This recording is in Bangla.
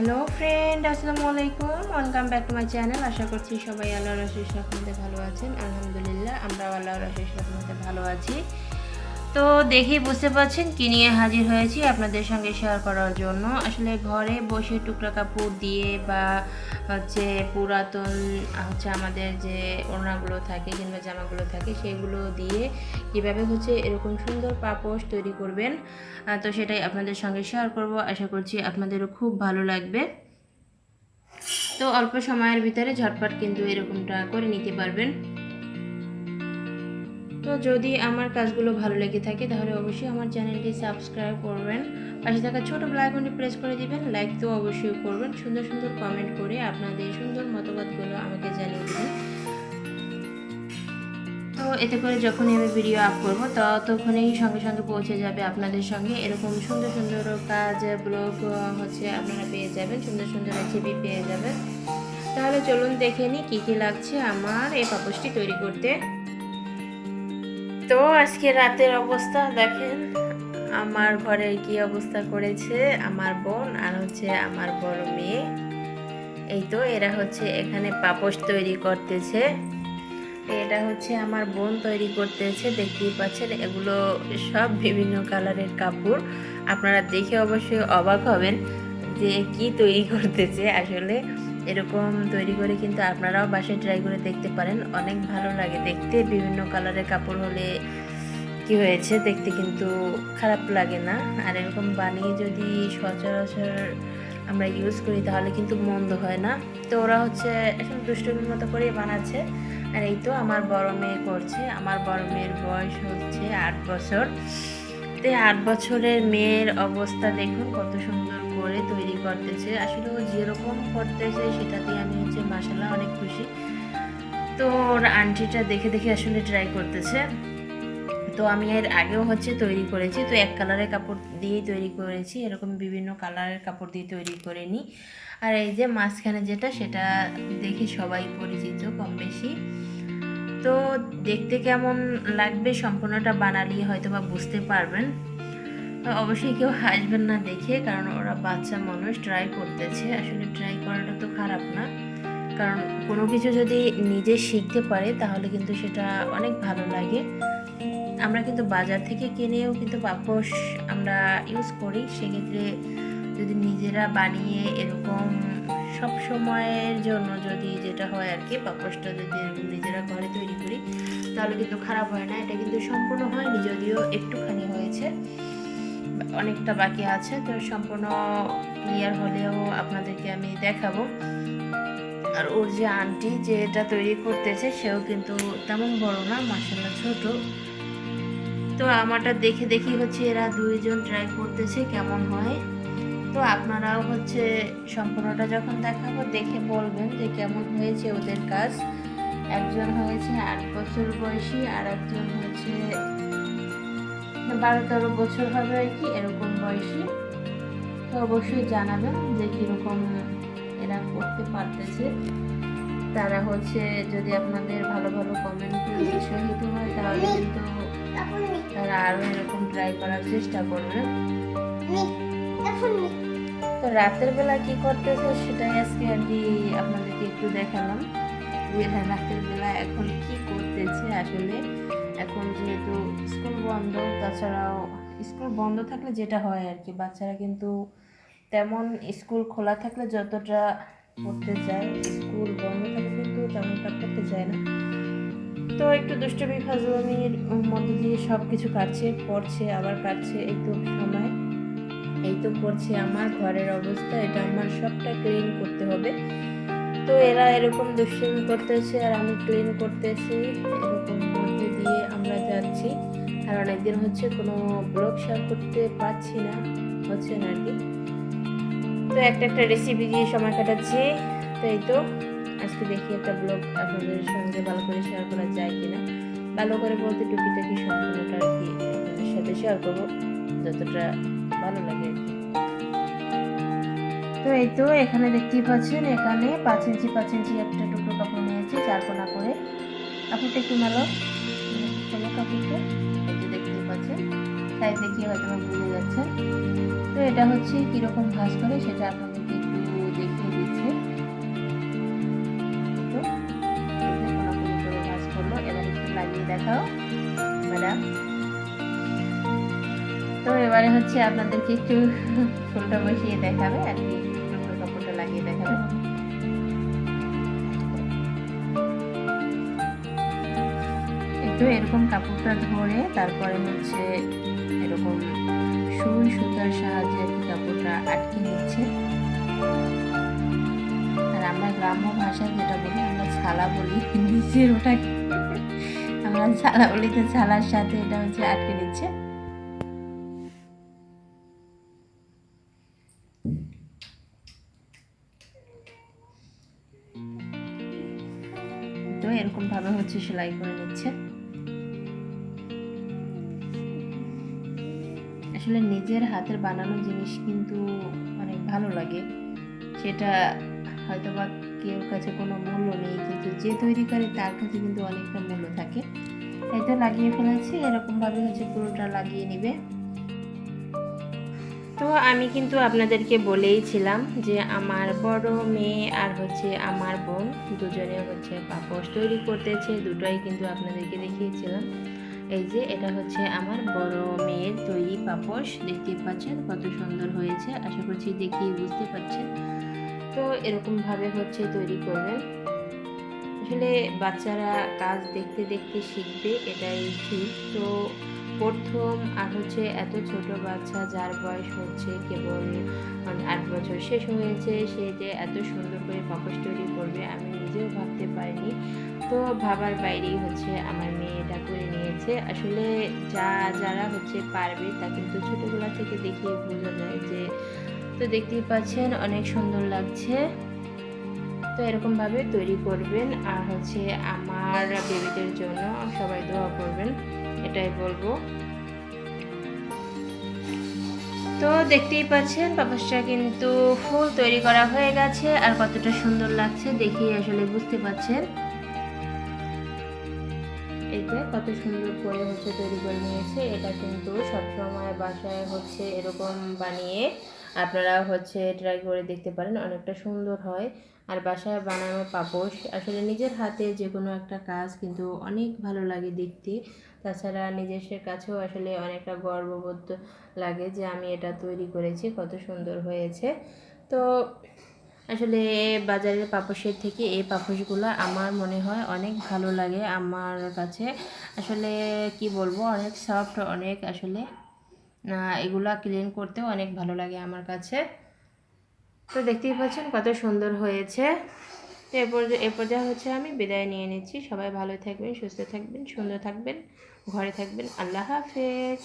হ্যালো ফ্রেন্ড আসসালামু আলাইকুম welcome back to my channel আশা করছি সবাই আল্লাহর রশিদ রহমতে ভালো আছেন। আলহামদুলিল্লাহ, আমরাও আল্লাহর রশিদ রহমতে ভালো আছি। তো দেখেই বুঝতে পারছেন কি নিয়ে হাজির হয়েছি আপনাদের সঙ্গে শেয়ার করার জন্য। আসলে ঘরে বসে টুকরা কাপড় দিয়ে বা হচ্ছে পুরাতন, হচ্ছে আমাদের যে ওড়নাগুলো থাকে, কিংবা জামাগুলো থাকে, সেগুলো দিয়ে কীভাবে হচ্ছে এরকম সুন্দর পাপোশ তৈরি করবেন তো সেটাই আপনাদের সঙ্গে শেয়ার করব। আশা করছি আপনাদেরও খুব ভালো লাগবে। তো অল্প সময়ের ভিতরে ঝটপট কিন্তু এরকমটা করে নিতে পারবেন। তো যদি আমার কাজগুলো ভালো লেগে থাকে, তাহলে অবশ্যই আমার চ্যানেলটি সাবস্ক্রাইব করবেন। পাশে থাকা ছোট ব্লাইকনটি প্রেস করে দিবেন লাইক তো অবশ্যই করবেন। সুন্দর সুন্দর কমেন্ট করে আপনাদের সুন্দর মতামতগুলো আমাকে জানিয়ে দেবেন। তো এতে করে যখনই আমি ভিডিও আপ করব, ততক্ষণেই সঙ্গে সঙ্গে পৌঁছে যাবে আপনাদের সঙ্গে। এরকম সুন্দর সুন্দর কাজ ব্লগ হচ্ছে আপনারা পেয়ে যাবেন, সুন্দর সুন্দর রেসিপি পেয়ে যাবেন। তাহলে চলুন দেখে নিই কী কী লাগছে আমার এই পাপোশটি তৈরি করতে। তো আজকে রাতের অবস্থা, দেখেন, আমার ঘরের কি অবস্থা করেছে, আমার বোন আর হচ্ছে আমার বড় মেয়ে। এই তো এরা হচ্ছে এখানে পাপোশ তৈরি করতেছে। এটা হচ্ছে আমার বোন তৈরি করতেছে, দেখতেই পাচ্ছেন, এগুলো সব বিভিন্ন কালারের কাপড়। আপনারা দেখে অবশ্যই অবাক হবেন যে কি তৈরি করতেছে আসলে। এরকম তৈরি করে কিন্তু আপনারাও বাসায় ট্রাই করে দেখতে পারেন। অনেক ভালো লাগে দেখতে। বিভিন্ন কালারের কাপড় হলে কি হয়েছে দেখতে কিন্তু খারাপ লাগে না। আর এরকম বানিয়ে যদি সচরাচর আমরা ইউজ করি তাহলে কিন্তু মন্দ হয় না। তো ওরা হচ্ছে এখন দুষ্টমির মতো করেই বানাচ্ছে। আর এই তো আমার বড় মেয়ে করছে। আমার বড় মেয়ের বয়স হচ্ছে আট বছর। তো আট বছরের মেয়ের অবস্থা দেখুন কত সুন্দর করে তৈরি করতেছে। আসলে ও যেরকম করতেছে সেটাতে আমি হচ্ছে মাসালা অনেক খুশি। তো ওর আন্টিটা দেখে দেখে আসলে ট্রাই করতেছে। তো আমি এর আগেও হচ্ছে তৈরি করেছি। তো এক কালারের কাপড় দিয়েই তৈরি করেছি। এরকম বিভিন্ন কালারের কাপড় দিয়ে তৈরি করে নিই আর এই যে মাঝখানে যেটা, সেটা দেখে সবাই পরিচিত কম বেশি। তো দেখতে কেমন লাগবে সম্পূর্ণটা বানালি হয়তো বা বুঝতে পারবেন। অবশ্যই কেউ হাসবেন না দেখে, কারণ ওরা বাচ্চা মানুষ ট্রাই করতেছে। আসলে ট্রাই করাটা তো খারাপ না। কারণ কোনো কিছু যদি নিজে শিখতে পারে, তাহলে কিন্তু সেটা অনেক ভালো লাগে। আমরা কিন্তু বাজার থেকে কিনেও কিন্তু পাপোশ আমরা ইউজ করি। সেক্ষেত্রে যদি নিজেরা বানিয়ে এরকম সব সময়ের জন্য যদি যেটা হয় আর কি পাপোশটা যদি নিজেরা ঘরে তৈরি করি, তাহলে কিন্তু খারাপ হয় না। এটা কিন্তু সম্পূর্ণ হয়নি যদিও একটুখানি হয়েছে। অনেকটা বাকি আছে, তো সম্পূর্ণ ক্লিয়ার হলেও আপনাদেরকে আমি দেখাবো। আর ওর যে আন্টি যে এটা তৈরি করতেছে, সেও কিন্তু তেমন বড় না মাসাল্লাহ ছোট। তো আমারটা দেখে দেখি হচ্ছে এরা দুইজন ট্রাই করতেছে কেমন হয়। তো আপনারাও হচ্ছে সম্পূর্ণটা যখন দেখাবো, দেখে বলবেন যে কেমন হয়েছে ওদের কাজ। একজন হয়েছে আট বছর বয়সী আর একজন হচ্ছে বারো তেরো বছর হবে আর কি, এরকম বয়সী। তো অবশ্যই জানাবেন যে কীরকম এরা করতে পারতেছে। তারা হচ্ছে যদি আপনাদের ভালো ভালো কমেন্ট উৎসাহিত হয়, তাহলে কিন্তু তারা আরও এরকম ট্রাই করার চেষ্টা করবে। তো রাতের বেলা কি করতেছে সেটাই আজকে আর কি আপনাদেরকে একটু দেখালাম। যে রাতের বেলা এখন কি করতেছে আসলে। এখন যেহেতু স্কুল বন্ধ, তাছাড়াও স্কুল বন্ধ থাকলে যেটা হয় আর কি, বাচ্চারা কিন্তু তেমন স্কুল খোলা থাকলে যতটা পড়তে চায়, স্কুল বন্ধ থাকলে কিন্তু তেমনটা পড়তে চায় না। তো একটু দুষ্টমি, ফাজলামির মধ্যে দিয়ে সব কিছু কাটছে, পড়ছে, আবার কাটছে একটু সময়। এই তো পড়ছে আমার ঘরের অবস্থা, এটা আমার সবটা ক্লিন করতে হবে। তো এরা এরকম দুষ্টমি করতেছে আর আমি ক্লিন করতেছি। অনেকদিন হচ্ছে কোনো ব্লগ শেয়ার করতে পারছি না, হচ্ছে না আর কি। তো একটা একটা রেসিপি দিয়ে সময় কাটাচ্ছি তো এই তো? আজকে দেখি একটা ব্লগ আপনাদের সঙ্গে ভালো করে শেয়ার করা যায় কিনা। ভালো করে বলতে টুকিটাকি সম্পূর্ণটা আর কি সাথে শেয়ার করব, যতটা ভালো লাগে তো এই তো, এখানে দেখতেই পাচ্ছেন, এখানে পাঁচ ইঞ্চি পাঁচ ইঞ্চি একটা টুকরো কাপড় নিয়েছি, চার কোনা করে। কাপড়টা একটু ভালো কাপড়টা? তাই দেখি হয়তো বুঝে যাচ্ছে। তো এটা হচ্ছে কীরকম ভাস করে সেটা আপনাদেরকে একটু দেখিয়ে দিচ্ছে। করল এবার একটু লাগিয়ে দেখাও, ম্যাডাম। তো এবারে হচ্ছে আপনাদেরকে একটু ফুলটা বসিয়ে দেখাবে, আর কি কাপড়টা লাগিয়ে দেখাবে। একটু এরকম কাপড়টা ধরে তারপরে হচ্ছে এরকম সুই সুতার সাহায্যে কাপড়টা আটকে নিচ্ছে আর আমরা গ্রাম্য ভাষায় যেটা বলি, আমরা ছালা বলি নিচের ওটাকে। আমরা ছালা বলি, তো ছালার সাথে এটা হচ্ছে আটকে নিচ্ছে তো এরকম ভাবে হচ্ছে সেলাই করে নিচ্ছে। আসলে নিজের হাতের বানানো জিনিস কিন্তু অনেক ভালো লাগে। সেটা হয়তো বা কেউ কাছে কোনো মূল্য নেই, কিন্তু যে তৈরি করে তার কাছে কিন্তু অনেকটা মূল্য থাকে। তাই তো লাগিয়ে ফেলেছি, এরকমভাবে হচ্ছে পুরোটা লাগিয়ে নেবে। তো আমি কিন্তু আপনাদেরকে বলেইছিলাম যে আমার বড় মেয়ে আর হচ্ছে আমার বোন দুজনে হচ্ছে পাপোশ তৈরি করতেছে, দুটোই কিন্তু আপনাদেরকে দেখিয়েছিলাম। এই যে এটা হচ্ছে আমার বড় মেয়ের তৈরি পাপোশ। দেখতে পাচ্ছেন কত সুন্দর হয়েছে। আশা করছি দেখিয়ে বুঝতে পারছেন। তো এরকমভাবে হচ্ছে তৈরি করবেন। আসলে বাচ্চারা কাজ দেখতে দেখতে শিখবে, এটাই ঠিক। তো প্রথম আর হচ্ছে এত ছোট বাচ্চা যার বয়স হচ্ছে কেবল মানে আট বছর শেষ হয়েছে, সে যে এত সুন্দর করে পাপোশ তৈরি করবে, আমি নিজেও ভাবতে পারিনি। তো ভাবার বাইরেই হচ্ছে আমার মেয়ে এটা করে নিয়েছে। আসলে যা, যারা হচ্ছে পারবে তা কিন্তু ছোটোবেলা থেকে দেখিয়ে বোঝা যায় যে, তো দেখতেই পাচ্ছেন অনেক সুন্দর লাগছে। তো এরকমভাবে তৈরি করবেন আর হচ্ছে আমার বেবিদের জন্য সবাই দোয়া করবেন, এটাই বলব। তো দেখতেই পাচ্ছেন পাপোশটা কিন্তু ফুল তৈরি করা হয়ে গেছে আর কতটা সুন্দর লাগছে দেখেই আসলে বুঝতে পাচ্ছেন। যে কত সুন্দর করে হচ্ছে তৈরি করে নিয়েছে। এটা কিন্তু সবসময় বাসায় হচ্ছে এরকম বানিয়ে আপনারা হচ্ছে ট্রাই করে দেখতে পারেন, অনেকটা সুন্দর হয়। আর বাসায় বানানো পাপোশ, আসলে নিজের হাতে যে কোনো একটা কাজ কিন্তু অনেক ভালো লাগে দেখতে। তাছাড়া নিজের কাছেও আসলে অনেকটা গর্ববোধ লাগে যে আমি এটা তৈরি করেছি, কত সুন্দর হয়েছে। তো আসলে বাজারের পাপোশের থেকে এই পাপোশগুলো আমার মনে হয় অনেক ভালো লাগে আমার কাছে। আসলে কি বলব, অনেক সফট অনেক আসলে এগুলা ক্লিন করতেও অনেক ভালো লাগে আমার কাছে। তো দেখতেই পাচ্ছেন কত সুন্দর হয়েছে। তো এরপর এ পর্যায়ে হচ্ছে আমি বিদায় নিয়ে নিচ্ছি। সবাই ভালো থাকবেন, সুস্থ থাকবেন, সুন্দর থাকবেন, ঘরে থাকবেন। আল্লাহ হাফেজ।